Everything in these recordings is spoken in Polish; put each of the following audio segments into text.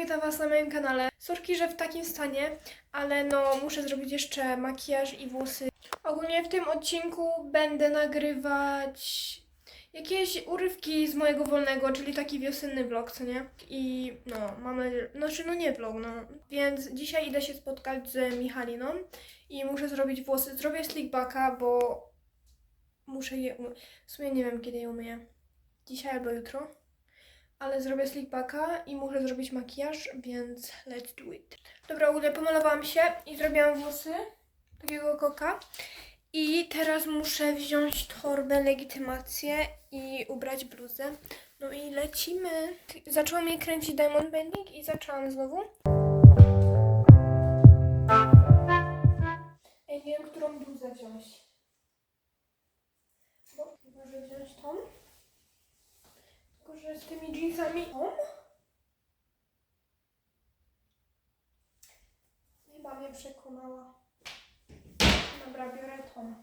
witam Was na moim kanale. Sorki, że w takim stanie, ale no muszę zrobić jeszcze makijaż i włosy. Ogólnie w tym odcinku będę nagrywać jakieś urywki z mojego wolnego, czyli taki wiosenny vlog, co nie? I no, mamy, znaczy no nie vlog, no. Więc dzisiaj idę się spotkać z Michaliną i muszę zrobić włosy. Zrobię slickbacka, bo muszę je. W sumie nie wiem kiedy je umyję. Dzisiaj albo jutro ale zrobię slickbacka i muszę zrobić makijaż, więc let's do it. Dobra, ogólnie pomalowałam się i zrobiłam włosy takiego koka. I teraz muszę wziąć torbę, legitymację i ubrać bluzę. No i lecimy. Zaczęłam jej kręcić diamond bending i zaczęłam znowu. Ej, wiem, którą bluzę wziąć. Bo może wziąć tą. Tylko, że z tymi jeansami. Tą? Chyba mnie przekonała. Dobra, biorę tą.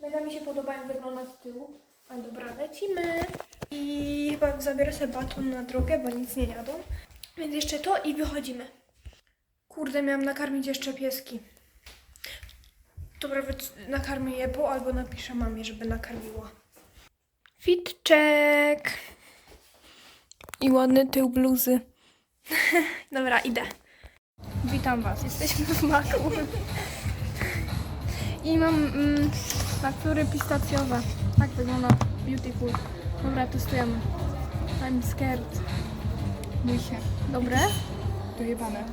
Mega mi się podoba, jak wygląda z tyłu. A dobra, lecimy. I chyba zabiorę sobie baton na drogę, bo nic nie jadą. Więc jeszcze to i wychodzimy. Kurde, miałam nakarmić jeszcze pieski. Dobra, nakarmię je, bo albo napiszę mamie, żeby nakarmiła. Fit check. I ładny tył bluzy. Dobra, idę. Witam Was, jesteśmy w maku. I mam mm, faktury pistacjowe. Tak wygląda. Beautiful. Dobra, testujemy. I'm scared. Mój się. Dobre? Dojebane.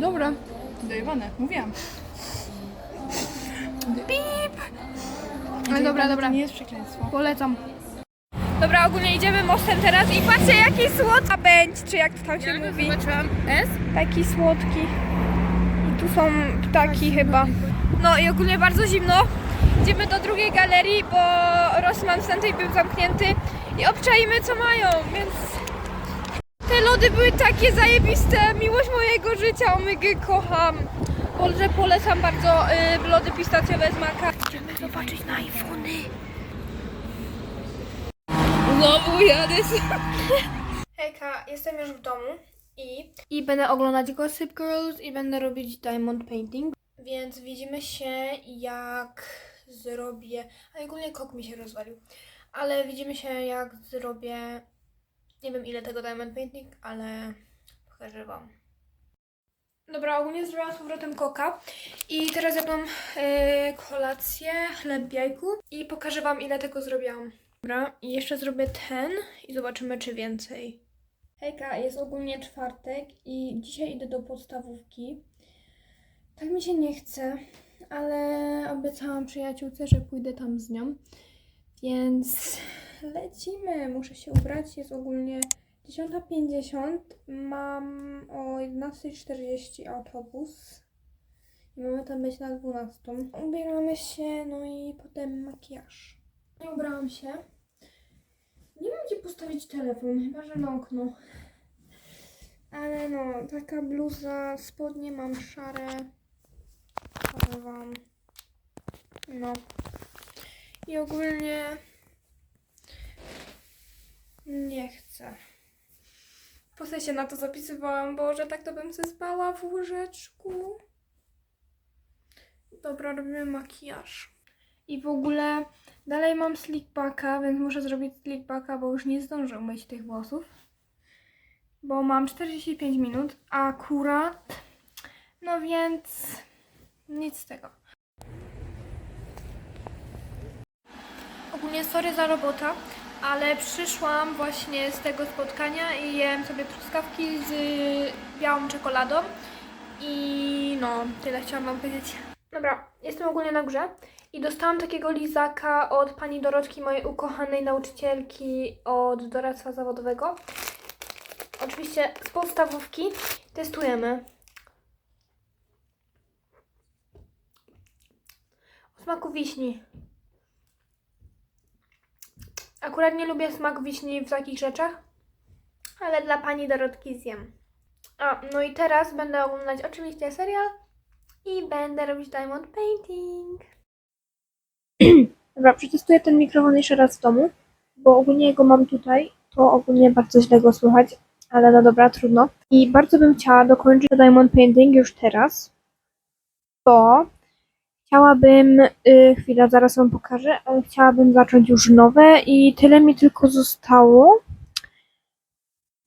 Dobra. Dojebane, mówiłam. Ale dobra, dobra. To nie jest przekleństwo. Polecam. Dobra, ogólnie idziemy mostem teraz i patrzcie jaki słodka będzie, czy jak to tam się mówi. Zobaczyłam S. Taki słodki. I tu są ptaki chyba. No i ogólnie bardzo zimno. Idziemy do drugiej galerii, bo Rossmann Center był zamknięty i obczajmy co mają, więc te lody były takie zajebiste. Miłość mojego życia, omygę kocham. Że polecam bardzo y, lody pistacjowe z maka. Idziemy zobaczyć na iPhony. Znowu jadę. Hejka, jestem już w domu i, i będę oglądać Gossip Girls i będę robić diamond painting. Więc widzimy się jak zrobię. A ogólnie kok mi się rozwalił. Ale widzimy się jak zrobię. Nie wiem ile tego diamond painting, ale pokażę wam. Dobra, ogólnie zrobiłam z powrotem koka i teraz jadłam yy, kolację, chleb w jajku i pokażę wam ile tego zrobiłam. Dobra, i jeszcze zrobię ten i zobaczymy, czy więcej. Hejka, jest ogólnie czwartek i dzisiaj idę do podstawówki. Tak mi się nie chce, ale obiecałam przyjaciółce, że pójdę tam z nią. Więc lecimy. Muszę się ubrać. Jest ogólnie 10.50. Mam o 11.40 autobus. I mamy tam być na 12. Ubieramy się, no i potem makijaż. Nie ubrałam się. Nie wiem, gdzie postawić telefon, chyba że na okno. Ale no, taka bluza, spodnie mam szare. Pokażę wam. No. I ogólnie nie chcę. Po się na to zapisywałam, bo że tak to bym się spała w łóżeczku. Dobra, robimy makijaż. I w ogóle dalej mam slickbacka, więc muszę zrobić slickbacka, bo już nie zdążę myć tych włosów. Bo mam 45 minut, akurat, no więc nic z tego. Ogólnie sorry za robota, ale przyszłam właśnie z tego spotkania i jem sobie truskawki z białą czekoladą. I no, tyle chciałam wam powiedzieć. Dobra, jestem ogólnie na górze i dostałam takiego lizaka od pani Dorotki, mojej ukochanej nauczycielki od doradztwa zawodowego. Oczywiście z podstawówki testujemy. O smaku wiśni. Akurat nie lubię smaku wiśni w takich rzeczach, ale dla pani Dorotki zjem. A, no i teraz będę oglądać oczywiście serial i będę robić diamond painting. Dobra, przetestuję ten mikrofon jeszcze raz w domu, bo ogólnie go mam tutaj, to ogólnie bardzo źle go słychać, ale no dobra, trudno. I bardzo bym chciała dokończyć Diamond Painting już teraz, bo chciałabym, y, chwila, zaraz wam pokażę, ale chciałabym zacząć już nowe i tyle mi tylko zostało.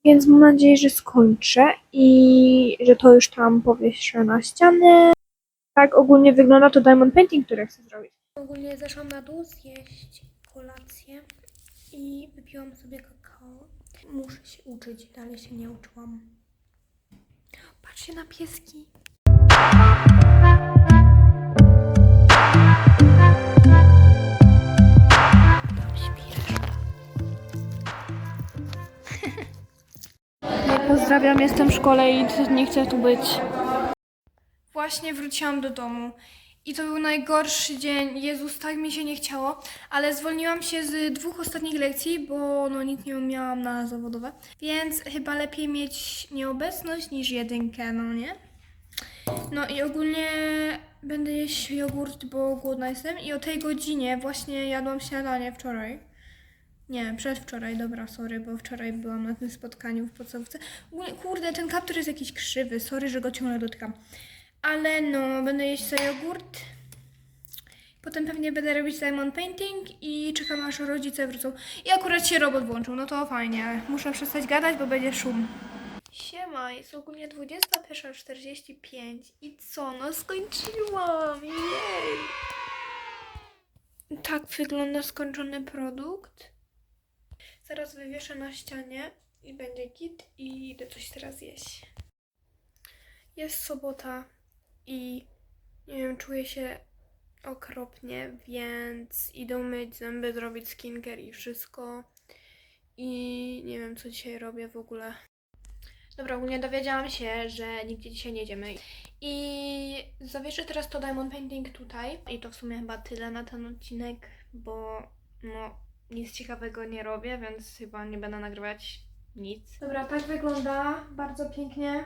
Więc mam nadzieję, że skończę i że to już tam powieszę na ścianę. Tak ogólnie wygląda to Diamond Painting, które chcę zrobić. Ogólnie zeszłam na dół zjeść kolację i wypiłam sobie kakao. Muszę się uczyć, dalej się nie uczyłam. Patrzcie na pieski. Pozdrawiam, jestem w szkole i nie chcę tu być. Właśnie wróciłam do domu i to był najgorszy dzień. Jezus, tak mi się nie chciało, ale zwolniłam się z dwóch ostatnich lekcji, bo no nic nie miałam na zawodowe, więc chyba lepiej mieć nieobecność niż jedynkę, no nie? No i ogólnie będę jeść jogurt, bo głodna jestem i o tej godzinie właśnie jadłam śniadanie wczoraj. Nie, przedwczoraj, dobra, sorry, bo wczoraj byłam na tym spotkaniu w podstawówce. Kurde, ten kaptur jest jakiś krzywy, sorry, że go ciągle dotykam. Ale no, będę jeść sobie jogurt. Potem pewnie będę robić diamond painting i czekam aż rodzice wrócą. I akurat się robot włączył, no to fajnie. Muszę przestać gadać, bo będzie szum. Siema, jest ogólnie 21.45 i co, no skończyłam, jej! Tak wygląda skończony produkt. Zaraz wywieszę na ścianie i będzie git i idę coś teraz jeść. Jest sobota i nie wiem, czuję się okropnie, więc idę myć zęby, zrobić skincare i wszystko. I nie wiem, co dzisiaj robię w ogóle. Dobra, ogólnie dowiedziałam się, że nigdzie dzisiaj nie jedziemy. I zawieszę teraz to Diamond Painting tutaj. I to w sumie chyba tyle na ten odcinek, bo no nic ciekawego nie robię, więc chyba nie będę nagrywać nic. Dobra, tak wygląda. Bardzo pięknie.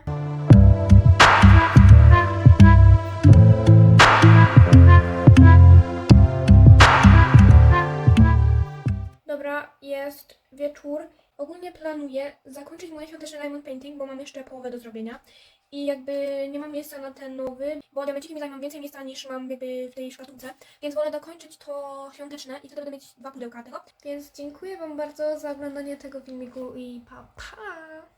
Dobra, jest wieczór. Ogólnie planuję zakończyć moje świąteczne diamond painting, bo mam jeszcze połowę do zrobienia. I jakby nie mam miejsca na ten nowy, bo diamenciki mi zajmą więcej miejsca niż mam jakby w tej szkatułce. Więc wolę dokończyć to świąteczne i wtedy będę mieć dwa pudełka tego. Więc dziękuję Wam bardzo za oglądanie tego filmiku i pa pa!